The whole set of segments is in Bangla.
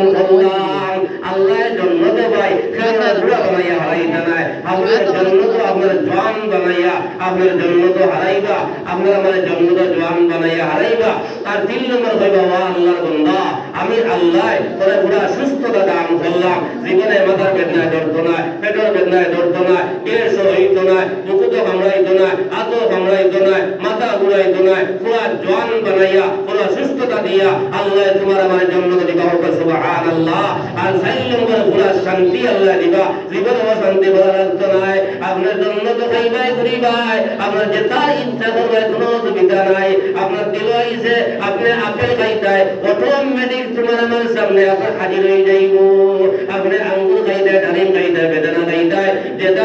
মুসলমান আল্লাহর জন্য তো ভাই খেলাধুলা বানাইয়া হারাইবা না আপনার জন্য তো আপনার জোয়ান বানাইয়া আপনার জন্য তো হারাইবা আপনার আমার জন্য তো জোয়ান বানাইয়া হারাইবা আর তিন নম্বর হইবা ওয়া আল্লাহর বন্দা আমি আল্লাহ, তোরে পুরা সুস্থতা দান করলাম। জীবনে মাথার বেদনায় ধরতো না পেটের বেদনায় ধরতো না গ্যাস হইতো না বুকু তো কামড়াইতো না হাতও কামড়াইতো না মাথা ঘুরাইতো না পুরা জওয়ান বানাইয়া পুরা সুস্থতা দিয়া আল্লাহ তোমার আমার জন্ম দিবা হোক সুবহানাল্লাহ। আর চার নম্বর পুরা শান্তি আল্লাহ দিবা। জীবনে শান্তি আপনার জন্য খাইতাই ডালিম খাইতাই বেদানা খাইতাই যেটা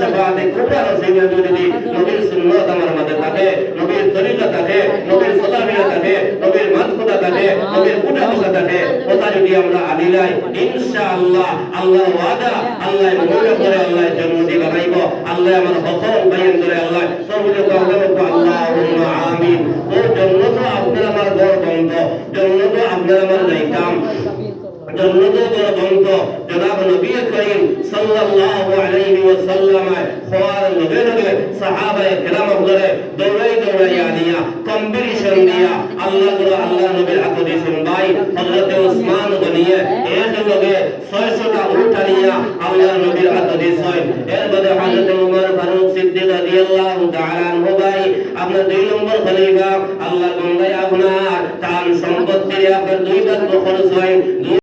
নবীর শাফাতে কুবরা যদি নবীর সুন্নত আমার মধ্যে থাকে, নবীর তরিকা থাকে, নবীর সালামিয়া থাকে, নবীর মাতকুদা থাকে, নবীর কুটা থাকে ওটা যদি আমরা আনিলাই ইনশাআল্লাহ, আল্লাহ ওয়াদা, আল্লাহ মনে করে আল্লাহ জন্মদি বানাইব আল্লাহ আমার হকম বায়ান করে আল্লাহ সবুজে কাউকে আল্লাহুম্মা আমিন। ও জন্য তো আপনার আমার ঘর বন্ধ জন্য তো আপনার আমার যাইতাম জন্নতে বরবন্ত জনাব নবী করিম সাল্লাল্লাহু আলাইহি ওয়াসাল্লাম খোয়ার লগে লগে সাহাবায়ে কেরাম হলে দৌড়াই দৌড়াই আনিয়া কম্পিটিশন দিয়া আল্লাহগুলো আল্লাহ নবীর হাতে শুনবাই হযরত ওসমান গনিয়ে এর লগে 600 টা উট আনিয়া আল্লাহ নবীর হাতে দিছেন এর বাদে হযরত ওমর ফারুক সিদ্দিক রাদিয়াল্লাহু তাআলা আনহু ভাই আপনার দুই নম্বর খলিফা আল্লাহর বান্দায় আপনার তার সম্পত্তির আপনার দুই ভাগ খরচ হয়